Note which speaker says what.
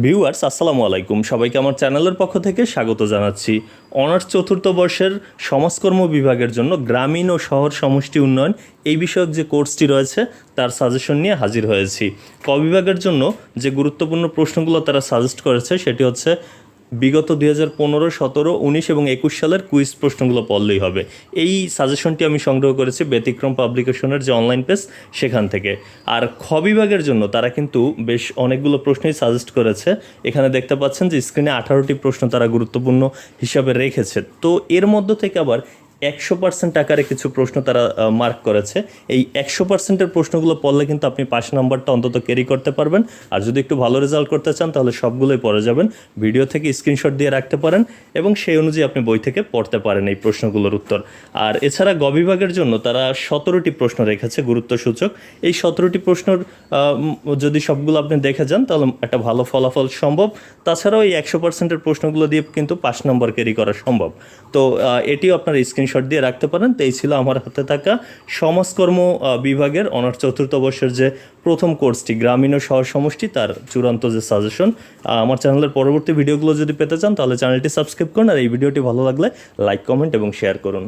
Speaker 1: Viewers, আসসালামু আলাইকুম। সবাইকে আমার চ্যানেলের পক্ষ থেকে স্বাগত জানাচ্ছি। অনার্স চতুর্থ বর্ষের সমাজকর্ম বিভাগের জন্য গ্রামীণ ও শহর সমষ্টি উন্নয়ন এই বিষয়ক যে কোর্সটি রয়েছে, তার সাজেশন নিয়ে হাজির হয়েছি। ক বিভাগের জন্য যে গুরুত্বপূর্ণ প্রশ্নগুলো তারা সাজেস্ট করেছে, সেটি হচ্ছে বিগত দুই হাজার পনেরো, সতেরো, উনিশ এবং একুশ সালের কুইজ প্রশ্নগুলো পড়লেই হবে। এই সাজেশনটি আমি সংগ্রহ করেছি ব্যতিক্রম পাবলিকেশনের যে অনলাইন পেজ সেখান থেকে। আর খ বিভাগের জন্য তারা কিন্তু বেশ অনেকগুলো প্রশ্নই সাজেস্ট করেছে। এখানে দেখতে পাচ্ছেন যে স্ক্রিনে আঠারোটি প্রশ্ন তারা গুরুত্বপূর্ণ হিসাবে রেখেছে। তো এর মধ্য থেকে আবার একশো পার্সেন্ট আকারে কিছু প্রশ্ন তারা মার্ক করেছে। এই একশো পার্সেন্টের প্রশ্নগুলো পড়লে কিন্তু আপনি পাঁচ নাম্বারটা অন্তত ক্যারি করতে পারবেন। আর যদি একটু ভালো রেজাল্ট করতে চান, তাহলে সবগুলোই পড়ে যাবেন। ভিডিও থেকে স্ক্রিনশট দিয়ে রাখতে পারেন এবং সেই অনুযায়ী আপনি বই থেকে পড়তে পারেন এই প্রশ্নগুলোর উত্তর। আর এছাড়া গ বিভাগের জন্য তারা সতেরোটি প্রশ্ন রেখেছে গুরুত্বসূচক। এই সতেরোটি প্রশ্নর যদি সবগুলো আপনি দেখে যান, তাহলে একটা ভালো ফলাফল সম্ভব। তাছাড়াও এই একশো পার্সেন্টের প্রশ্নগুলো দিয়ে কিন্তু পাঁচ নম্বর ক্যারি করা সম্ভব। তো এটিও আপনার স্ক্রিনশট দিয়ে রাখতে পারেন। তো এই ছিল আমার হাতে থাকা সমাজকর্ম বিভাগের অনার্স চতুর্থ বর্ষের যে প্রথম কোর্সটি, গ্রামীণ ও শহর সমষ্টি, তার চূড়ান্ত যে সাজেশন আমার চ্যানেলের পরবর্তী ভিডিওগুলো যদি পেতে চান, তাহলে চ্যানেলটি সাবস্ক্রাইব করুন আর এই ভিডিওটি ভালো লাগলে লাইক কমেন্ট এবং শেয়ার করুন।